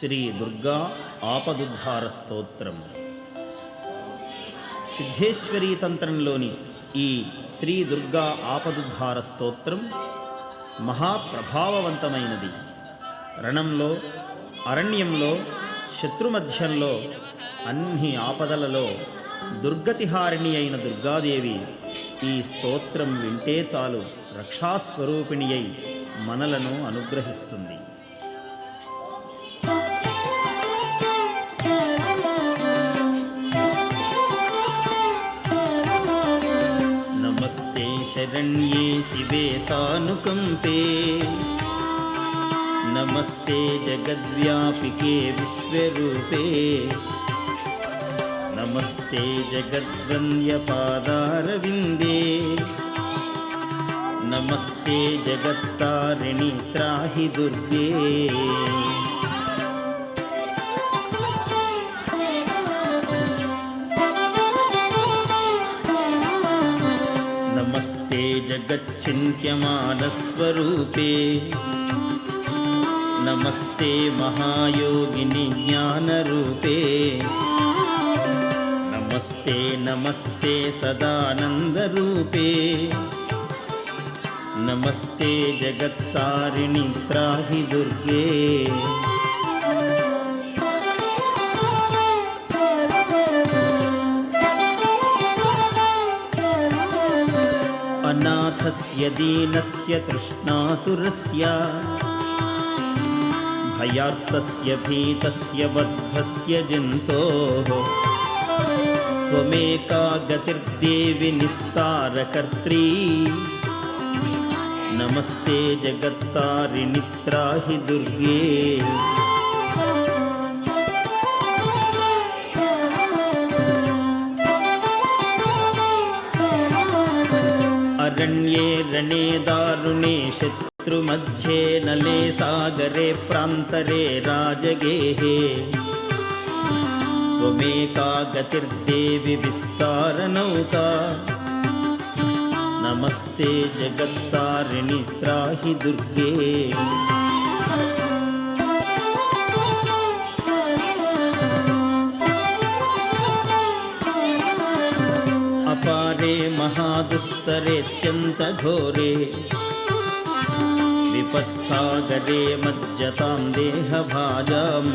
శ్రీ దుర్గా ఆపదుద్ధార స్తోత్రం సిద్ధేశ్వరీ తంత్రంలోని ఈ శ్రీ దుర్గా ఆపదుద్ధార స్తోత్రం మహాప్రభావవంతమైనది. రణంలో అరణ్యంలో శత్రుమధ్యంలో అన్ని ఆపదలలో దుర్గతిహారిణి అయిన దుర్గాదేవి ఈ స్తోత్రం వింటే చాలు రక్షాస్వరూపిణి అయి మనలను అనుగ్రహిస్తుంది. నమస్తే శరణ్యే శివే సానుకంపే నమస్తే జగద్వ్యాపికే విశ్వరూపే. నమస్తే జగద్వంద్యపాదారవిందే నమస్తే జగత్తారిణి త్రాహి नमस्ते जगच्चिन्त्यमानस्वरूपे नमस्ते महायोगिनि ज्ञानरूपे नमस्ते नमस्ते सदानन्दरूपे नमस्ते जगत्तारिणि त्राहि दुर्गे अनाथस्य दीनस्य तृष्णातुरस्य। भयार्तस्य भीतस्य बद्धस्य जन्तोः। त्वमेका गतिर्देवि निस्तारकर्त्री। नमस्ते जगत्तारिणि त्राहि दुर्गे। अरण्ये रणे दारुणे शत्रुमध्ये नले सागरे प्रान्तरे राजगेहे त्वमेका गतिर्देवि विस्तारनौका नमस्ते जगत्तारिणि त्राहि दुर्गे अपारे महादुस्तरेत्यन्तघोरे विपत्सागरे मज्जतां देहभाजाम्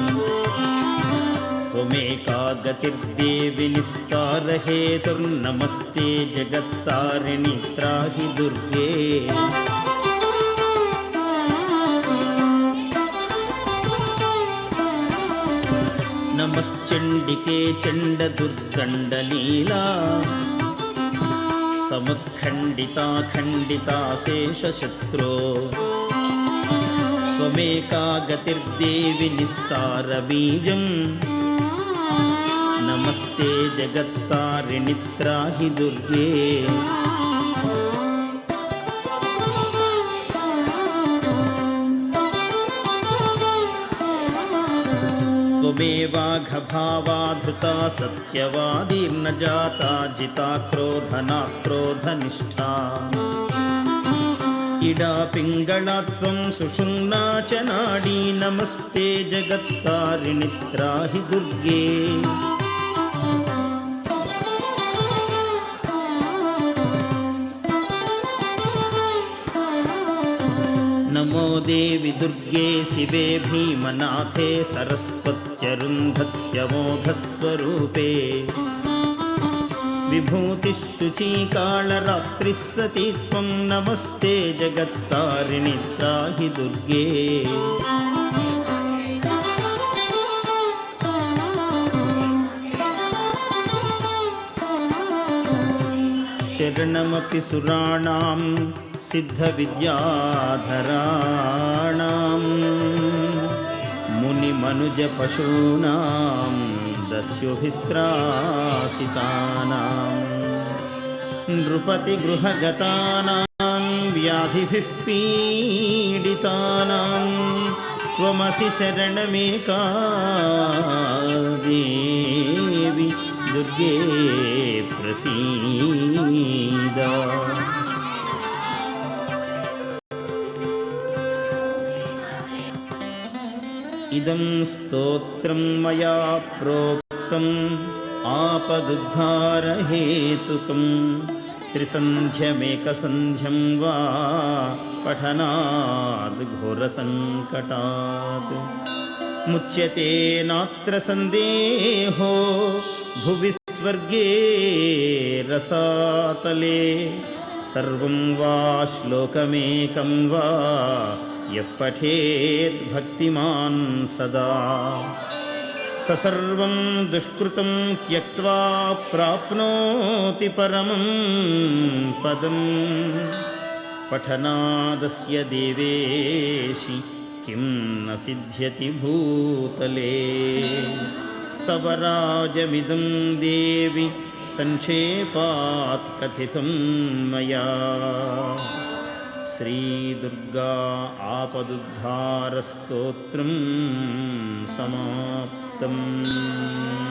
त्वमेका गतिर्देवि निस्तारहेतुर्नमस्ते जगत्तारिणि त्राहि दुर्गे नमश्चण्डिके चण्डदुर्दण्डलीला समुत्खण्डिता खण्डिता शेषशत्रो त्वमेका गतिर्देवि निस्तारबीजम् नमस्ते जगत्तारिणि मे वाघभावाधृता सत्यवादीं न जाता जिता क्रोधनाक्रोधनिष्ठा इडा पिङ्गणात्वं सुषुना च नाडी नमस्ते जगत्तारिणित्राहि दुर्गे। देवि दुर्गे शिवे भीमनाथे सरस्वत्यरुन्धत्यमोघस्वरूपे। विभूतिः शुचीकालरात्रिः सती त्वं नमस्ते जगत्तारिणि दुर्गे। शरणमपि सुराणां सिद्धविद्याधराणां मुनिमनुजपशूनां दस्युभिस्त्रासितानां नृपतिगृहगतानां व्याधिभिः पीडितानां त्वमसि शरणमेका देवि दुर्गे प्रसीद इदं स्तोत्रं मया प्रोक्तम् आपदुद्धारहेतुकं त्रिसन्ध्यमेकसन्ध्यं वा पठनाद् घोरसङ्कटात् मुच्यते नात्र सन्देहो भुवि स्वर्गे रसातले सर्वं वा श्लोकमेकं वा यः पठेत् भक्तिमान् सदा स सर्वं दुष्कृतं त्यक्त्वा प्राप्नोति परमं पदम् पठनादस्य देवेशि किं न सिद्ध्यति भूतले स्तवराजमिदं देवि सङ्क्षेपात् कथितं मया श्रीदुर्गा आपदुद्धारस्तोत्रं समाप्तम्।